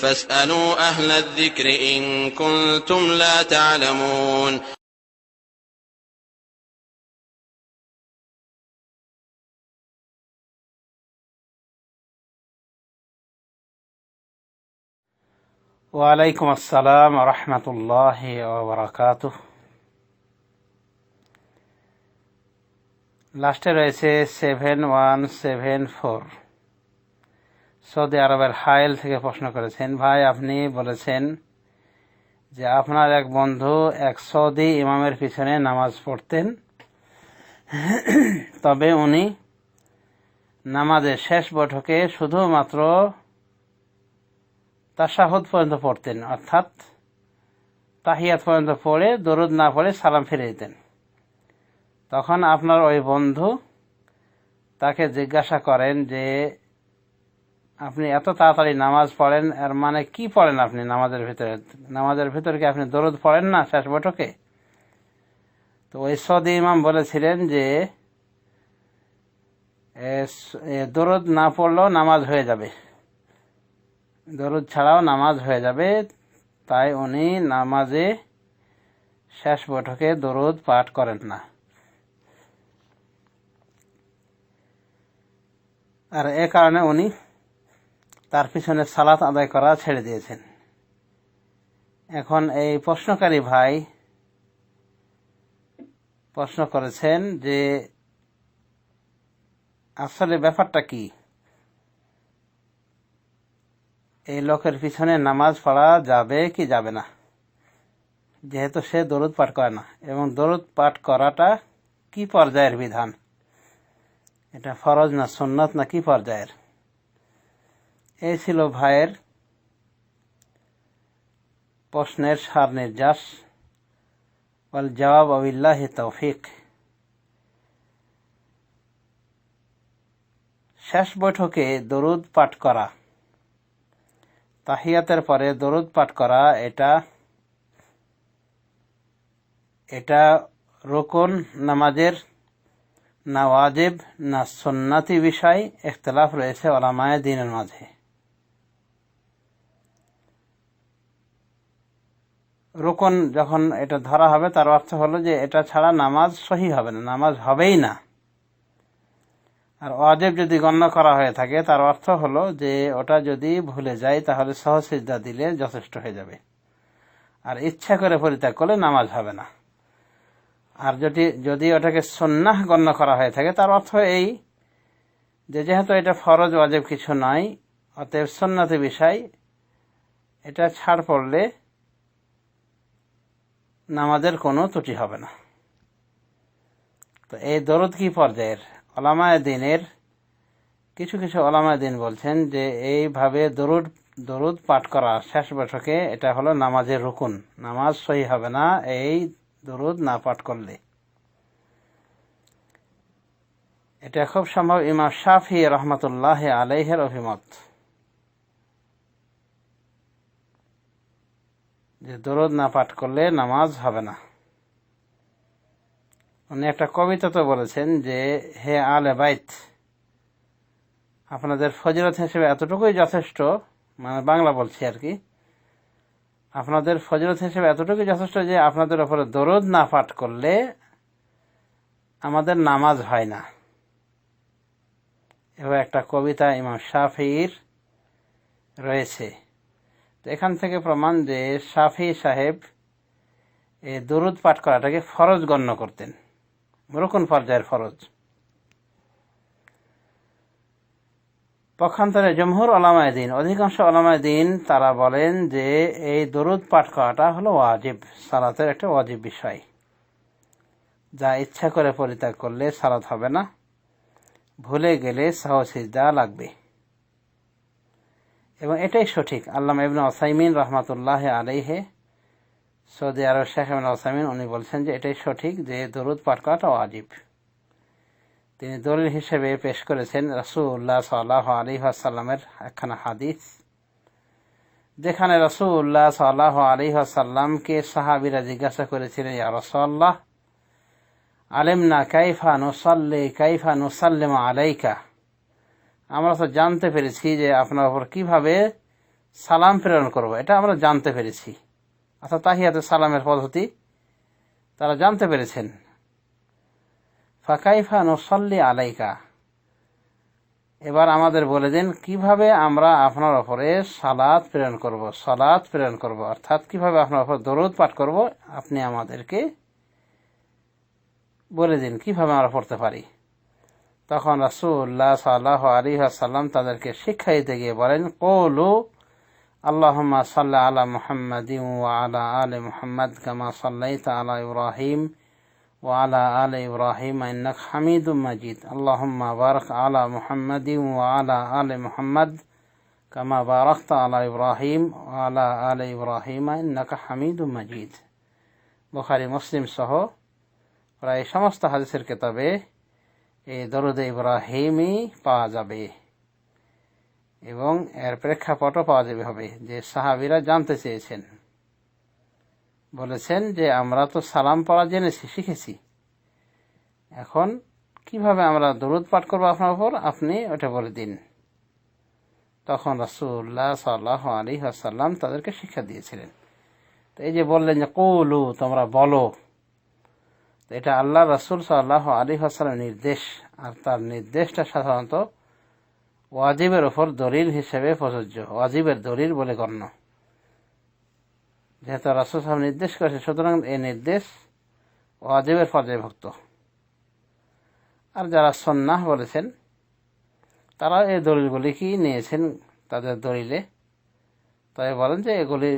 فاسألوا أهل الذكر إن كنتم لا تعلمون ওয়ালাইকুম আসসালাম রহমতুল্লাহ ওবরাকাত লাস্টে রয়েছে seven one seven four Saudi আরবের হায়েল থেকে প্রশ্ন করেছেন, ভাই, আপনি বলেছেন যে আপনার এক বন্ধু এক সৌদি ইমামের পিছনে নামাজ পড়তেন, তবে উনি নামাজের শেষ বৈঠকে শুধুমাত্র তাশাহুদ পর্যন্ত পড়তেন, অর্থাৎ তাহিয়াত পর্যন্ত পড়ে, দরুদ না পড়ে সালাম ফিরে দিতেন। তখন আপনার ওই বন্ধু তাকে জিজ্ঞাসা করেন যে আপনি এত তাড়াতাড়ি নামাজ পড়েন, এর মানে কি পড়েন আপনি নামাজের ভিতরে? নামাজের ভিতরে কি আপনি দরুদ পড়েন না শেষ বৈঠকে? তো ওই সদি ইমাম বলেছিলেন যে দরুদ না পড়লেও নামাজ হয়ে যাবে। দরুদ ছাড়াও নামাজ হয়ে যাবে, তাই উনি নামাজে শেষ বৈঠকে দরুদ পাঠ করেন না। আর এ কারণে উনি তার পিছনে সালাত আদায় করা ছেড়ে দিয়েছেন। এখন এই প্রশ্নকারী ভাই প্রশ্ন করেছেন যে আসলে ব্যাপারটা কি? এই লোকের পিছনে নামাজ পড়া যাবে কি যাবে না? যেহেতু সে দরুদ পাঠ করে না, এবং দরুদ পাঠ করাটা কি পর্যায়ের বিধান? এটা ফরজ না সুন্নত না কি পর্যায়ের? এই ছিল ভাইয়ের প্রশ্নের সার নির্যাস বল জবাব আবিল্লাহ তৌফিক। শেষ বৈঠকে দরুদ পাঠ করা। তাহিয়াতের পরে দরুদ পাঠ করা, এটা এটা রোকন নামাজের, না ওয়াজিব, না সন্ন্যাতি বিষয় ইখতলাফ রয়েছে ওলামায় দিনের মাঝে। রোকন যখন এটা ধরা হবে, তার অর্থ হলো যে এটা ছাড়া নামাজ সহি হবে না, নামাজ হবেই না। আর অজেব যদি গণ্য করা হয়ে থাকে, তার অর্থ হলো যে ওটা যদি ভুলে যায়, তাহলে সহসিদ্ধা দিলে যথেষ্ট হয়ে যাবে। আর ইচ্ছা করে পরিত্যাগ করলে নামাজ হবে না। আর যদি যদি ওটাকে সন্ন্যাহ গণ্য করা হয়ে থাকে, তার অর্থ এই যে যেহেতু এটা ফরজ অজেব কিছু নয়, অতএব সন্ন্যতি বিষয় এটা ছাড় পড়লে নামাজের কোনো ত্রুটি হবে না। তো এই দরদ কি পর্যায়ের? ওলামায় দিনের কিছু কিছু ওলামায় দিন বলছেন যে, এইভাবে দরুদ দরুদ পাঠ করা শেষ বৈঠকে এটা হলো নামাজের রুকুন। নামাজ সহি হবে না এই দরুদ না পাঠ করলে। এটা খুব সম্ভব ইমাম শাফি রহমতুল্লাহ আলাইহের অভিমত। যে দরুদ না পাঠ করলে নামাজ হবে না। উনি একটা কবিতা তো বলেছেন যে, হে আলে বাইত, আপনাদের ফজিলত হিসেবে এতটুকুই যথেষ্ট মানে বাংলা বলছি আর কি, আপনাদের ফজিলত হিসেবে এতটুকুই যথেষ্ট যে, আপনাদের ওপরে দরদ না পাঠ করলে আমাদের নামাজ হয় না। এবার একটা কবিতা ইমাম শাফির রয়েছে। তো এখান থেকে প্রমাণ যে শাফি সাহেব এ দরুদ পাঠ করাটাকে ফরজ গণ্য করতেন। রোকন পর্যায়ের ফরজ? পক্ষান্তরে জমহুর আলামায় দিন, অধিকাংশ আলামায় দিন তারা বলেন যে এই দরুদ পাঠ করাটা হলো ওয়াজিব, সালাতের একটা ওয়াজিব বিষয়। যা ইচ্ছা করে পরিত্যাগ করলে সালাত হবে না, ভুলে গেলে সাহসিজা লাগবে। এবং এটাই সঠিক। আল্লাহ ইবনে ওসাইমিন রহমতুল্লাহ আলাইহে, সৌদি আরব শেখ আহমেদ ওসাইমিন, উনি বলছেন যে এটাই সঠিক যে দরুদ পাঠ করাটা ওয়াজিব। তিনি দলিল হিসেবে পেশ করেছেন রসুল্লাহ সাল্লাহ আলী আসাল্লামের একখানা হাদিস। যেখানে রসুল্লাহ সাল্লাহ আলী আসাল্লামকে সাহাবিরা জিজ্ঞাসা করেছিলেন, ইয়া রসল্লাহ আলেম না কাইফা নুসাল্লি, কাইফা নুসাল্লিম আলাইকা? আমরা তো জানতে পেরেছি যে আপনার উপর কীভাবে সালাম প্রেরণ করব, এটা আমরা জানতে পেরেছি। অর্থাৎ তাহিয়াতে সালামের পদ্ধতি তারা জানতে পেরেছেন। ফাকাইফা নসল্লি আলাইকা। এবার আমাদের বলে দিন, কীভাবে আমরা আপনার ওপরে সালাদ প্রেরণ করব সালাদ প্রেরণ করব, অর্থাৎ কীভাবে আপনার ওপর দরুদ পাঠ করব, আপনি আমাদেরকে বলে দিন কীভাবে আমরা পড়তে পারি। তখন রাসুল্লাহ সাল্লাহ আলী আসাল্লাম তাদেরকে শিক্ষা দিতে গিয়ে বলেন কৌলু আল্লাহমা সাল্লাহ আলা মুহাম্মদ আলা আলে মুহাম্মদ কামা সাল্লাইতা আলা ইব্রাহিম ও আলা আলে ইব্রাহিম আইনাক হামিদ মাজিদ আল্লাহম্মা বারক আলা মুহাম্মদ ও আলা আলে মুহাম্মদ কামা বারকত আলা ইব্রাহিম ও আলা আলে ইব্রাহিম আইনাক হামিদ মাজিদ বুখারি মুসলিম সহ প্রায় সমস্ত হাদিসের কেতাবে এই দরুদ ইব্রাহিমই পাওয়া যাবে এবং এর প্রেক্ষাপটও পাওয়া যাবে হবে, যে সাহাবিরা জানতে চেয়েছেন। বলেছেন যে আমরা তো সালাম পড়া জেনেছি, শিখেছি। এখন কীভাবে আমরা দরুদ পাঠ করব আপনার উপর? আপনি ওটা বলে দিন। তখন রাসুল্লাহ সাল্লাহ আলী আসাল্লাম তাদেরকে শিক্ষা দিয়েছিলেন। তো এই যে বললেন যে, কৌলু, তোমরা বলো। এটা আল্লাহ রাসুল সাল্লাহ আলী আসালামের নির্দেশ। আর তার নির্দেশটা সাধারণত ওয়াজিবের ওপর দলিল হিসেবে প্রযোজ্য। ওয়াজিবের দলিল বলে গণ্য। যেহেতু রাসুল সাহেব নির্দেশ করেছে সুতরাং এই নির্দেশ ওয়াজিবের পর্যায়ভুক্ত আর যারা সন্ন্যাহ বলেছেন তারা এই দলিলগুলি কি নিয়েছেন তাদের দলিলে? তাই বলেন যে এগুলি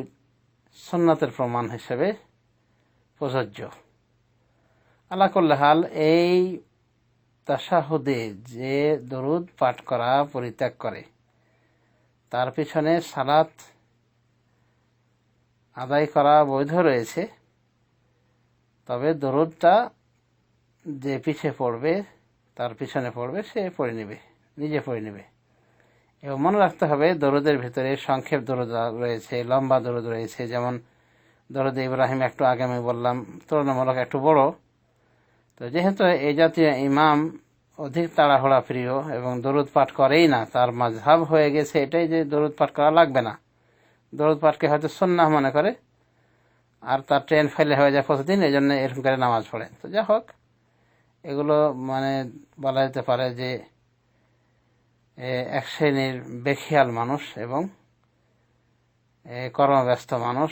সন্ন্যতের প্রমাণ হিসেবে প্রযোজ্য। আল্লাহ এই তাসাহুদে যে দরুদ পাঠ করা পরিত্যাগ করে, তার পিছনে সালাত আদায় করা বৈধ রয়েছে, তবে দরুদটা যে পিছে পড়বে, তার পিছনে পড়বে, সে পড়ে নেবে, নিজে পড়ে নেবে। এবং মনে রাখতে হবে, দরুদের ভিতরে সংক্ষেপ দরুদ রয়েছে, লম্বা দরুদ রয়েছে, যেমন দরুদ ইব্রাহিম একটু আগে আমি বললাম, তুলনামূলক একটু বড় তো যেহেতু এই জাতীয় ইমাম অধিক তাড়াহুড়া প্রিয় এবং দরুদ পাঠ করেই না, তার মাঝহাব হয়ে গেছে এটাই যে দরুদ পাঠ করা লাগবে না। দরুদ পাঠকে হয়তো সন্ন্যাহ মনে করে, আর তার ট্রেন ফেলে হয়ে যায় প্রতিদিন এই জন্য এরকম করে নামাজ পড়ে। তো যা হোক, এগুলো মানে বলা যেতে পারে যে এক শ্রেণির বেখিয়াল মানুষ এবং কর্মব্যস্ত মানুষ,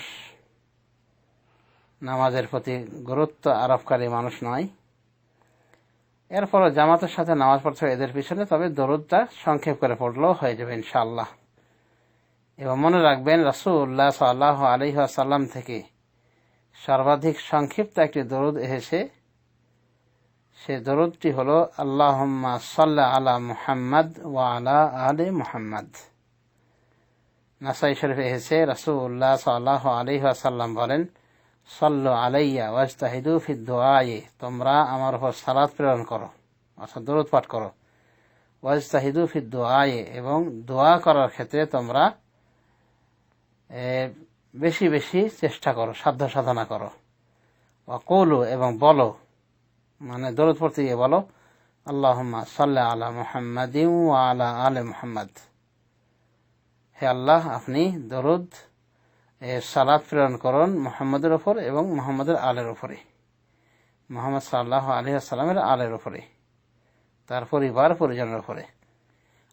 নামাজের প্রতি গুরুত্ব আরোপকারী মানুষ নয়। এরপরও জামাতের সাথে নামাজ পড়ছে এদের পিছনে, তবে দরুদটা সংক্ষেপ করে পড়লেও হয়ে যাবে ইনশাআল্লাহ। এবং মনে রাখবেন রাসুল্লাহ সাল্লাহ আলহাসাল্লাম থেকে সর্বাধিক সংক্ষিপ্ত একটি দরুদ এসেছে। সে দরুদটি হল আল্লাহ সাল্লাহ আলা মুহাম্মদ ও আলা আলে মুহাম্মদ। নাসাই শরীফ এসেছে রাসুল্লাহ সাল্লাহ আলহাসাল্লাম বলেন সল্ল আলাইয়া ওয়াজতাহিদু ফি দোয়ায়ে তোমরা আমার উপর সালাদ প্রেরণ করো, অর্থাৎ দরুদ পাঠ করো। ওয়াজতাহিদু দোয়ায়ে এবং দোয়া করার ক্ষেত্রে তোমরা বেশি বেশি চেষ্টা করো, সাধ্য সাধনা করো। কৌলু এবং বলো মানে দরদ পড়তে গিয়ে বলো আল্লাহ সাল্লাহ আলা মোহাম্মদ আলা আলে মোহাম্মদ। হে আল্লাহ, আপনি দরুদ সালাদ প্রেরণ করুন মোহাম্মদের ওপর এবং মোহাম্মদের আলের ওপরে। মোহাম্মদ সাল্লাহ আলী আসসালামের আলের ওপরে, তার পরিবার পরিজনের ওপরে।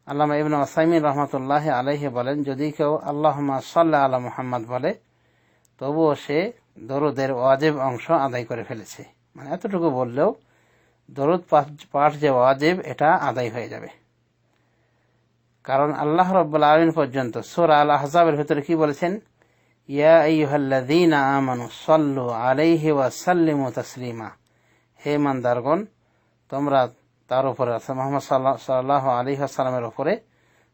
আল্লামা ইবিন আসাইমিন রহমতুল্লাহ আলহি বলেন, যদি কেউ আল্লাহ সাল্লাহ আলা মোহাম্মদ বলে, তবুও সে দরুদের ওয়াজেব অংশ আদায় করে ফেলেছে। মানে এতটুকু বললেও দরুদ পাঠ যে ওয়াজেব, এটা আদায় হয়ে যাবে। কারণ আল্লাহ রব্বুল আলমিন পর্যন্ত সোরা আল আহজাবের ভিতরে কি বলেছেন? ইয়া আইহাল্লাযীনা আমানু সাল্লু আলাইহি ওয়া সাল্লিমু তাসলিমা। হে মানদারগণ তোমরা তার উপরে অর্থাৎ মোহাম্মদ সাল্লাহ আলী আসসালামের উপরে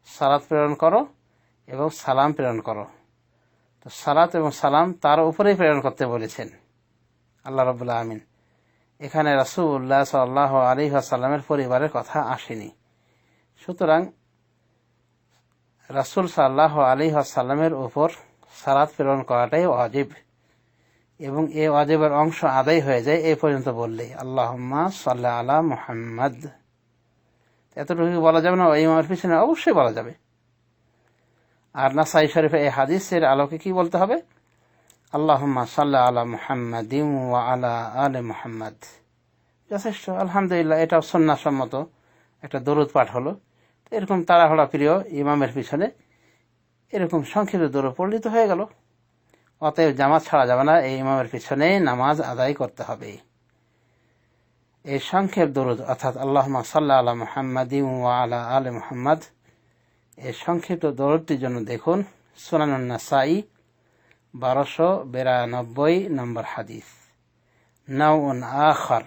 সালাত প্রেরণ করো এবং সালাম প্রেরণ করো। তো সালাত এবং সালাম তার উপরেই প্রেরণ করতে বলেছেন। আল্লাহ রবুল্লা আমিন এখানে রাসুল্লাহ সাল্লাহ আলী আসাল্লামের পরিবারের কথা আসেনি। সুতরাং রাসুল সাল্লাহ আলী আসাল্লামের উপর সালাত প্রেরণ করাটাই অজীব এবং এ ওয়াজিবের অংশ আদায় হয়ে যায় এই পর্যন্ত বললে আল্লাহ সাল্লাহ আলা মোহাম্মদ। এতটুকু বলা যাবে না? ইমামের পিছনে অবশ্যই বলা যাবে। আর নাসাই শরীফে এই হাদিসের আলোকে কি বলতে হবে? আল্লাহ সাল্লাহ আলা মুহাম্মদ ওয়া আলা আলে মুহাম্মদ। যথেষ্ট, আলহামদুলিল্লাহ, এটাও সন্ন্যাসম্মত একটা দরুদ পাঠ হলো। এরকম তাড়াহড়া প্রিয় ইমামের পিছনে এরকম সংক্ষিপ্ত দরুদ পড়লিত হয়ে গেল। অতএব জামাত ছাড়া যাবে না, এই ইমামের পিছনে নামাজ আদায় করতে হবে। এই সংক্ষেপ দরুদ, অর্থাৎ আল্লাহ সাল্লাহ আলা মুহাম্মদ আলা আল মোহাম্মদ, এই সংক্ষিপ্ত দরুদটির জন্য দেখুন সোনানুন্না সাই বারোশো বিরানব্বই নম্বর হাদিস। নাউন আখর,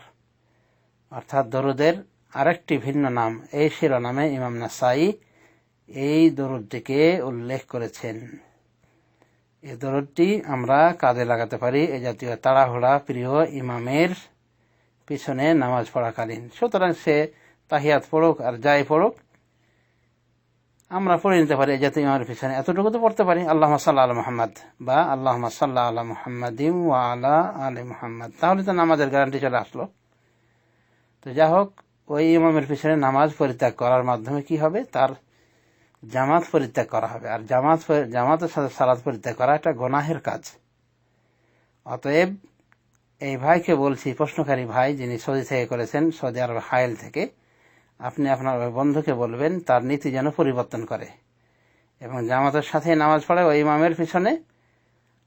অর্থাৎ দরুদের আরেকটি ভিন্ন নাম, এই শিরোনামে ইমাম নাসাই এই দরুদটিকে উল্লেখ করেছেন। এই দরুদটি আমরা কাজে লাগাতে পারি এই জাতীয় তাড়াহুড়া প্রিয় ইমামের পিছনে নামাজ পড়াকালীন। সুতরাং সে তাহিয়াত পড়ুক আর যাই পড়ুক, আমরা পড়ে নিতে পারি জাতীয় ইমামের পিছনে। এতটুকু তো পড়তে পারি। আল্লাহ সাল্লাহ আল মোহাম্মদ বা আল্লাহ সাল্লাহ আল্লাহ মোহাম্মদিম ওয়া আলা আলী মোহাম্মদ। তাহলে তো নামাজের গ্যারান্টি চলে আসলো। তো যা হোক, ওই ইমামের পিছনে নামাজ পরিত্যাগ করার মাধ্যমে কি হবে? তার জামাত পরিত্যাগ করা হবে। আর জামাত জামাতের সাথে সালাদ পরিত্যাগ করা একটা গোনাহের কাজ। অতএব এই ভাইকে বলছি, প্রশ্নকারী ভাই যিনি সৌদি থেকে করেছেন, সৌদি আরব হাইল থেকে, আপনি আপনার ওই বন্ধুকে বলবেন, তার নীতি যেন পরিবর্তন করে। এবং জামাতের সাথে নামাজ পড়ে ওই ইমামের পিছনে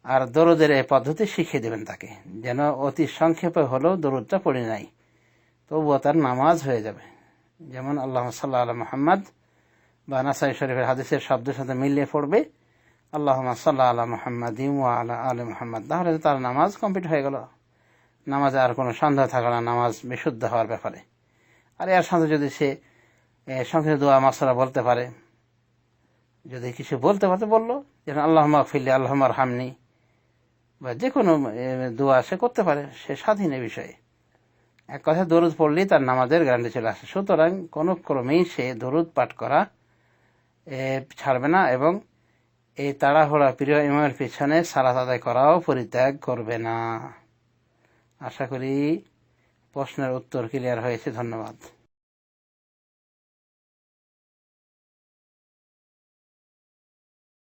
আর দরুদের এই পদ্ধতি শিখিয়ে দেবেন তাকে, যেন অতি সংক্ষেপে হলেও দরুদটা পড়ে নাই, তবুও তার নামাজ হয়ে যাবে। যেমন আল্লাহ সাল্লাহ মোহাম্মদ বা নাসাই শরীফের হাদিসের শব্দের সাথে মিলিয়ে পড়বে। আল্লাহ সাল্লাহ আল্লাহ মোহাম্মদ ইমা আল্লাহ আল মোহাম্মদ। তাহলে তার নামাজ কমপ্লিট হয়ে গেল। নামাজে আর কোনো সন্দেহ থাকল না, নামাজ বিশুদ্ধ হওয়ার ব্যাপারে। আর এর সাথে যদি সে সংক্ষিপ্ত দোয়া মাসারা বলতে পারে, যদি কিছু বলতে পারতে বলল, যেন আল্লাহ মাহফিল্লি আল্লাহ হামনি বা যে কোনো দোয়া সে করতে পারে, সে স্বাধীন এ বিষয়ে। এক কথায় দরুদ পড়লেই তার নামাজের গ্যারান্টি চলে আসে। সুতরাং কোনো ক্রমেই সে দরুদ পাঠ করা ছাড়বে না এবং এই তাড়াহুড়া প্রিয় ইমামের পিছনে সালাত আদায় করাও পরিত্যাগ করবে না। আশা করি প্রশ্নের উত্তর ক্লিয়ার হয়েছে। ধন্যবাদ।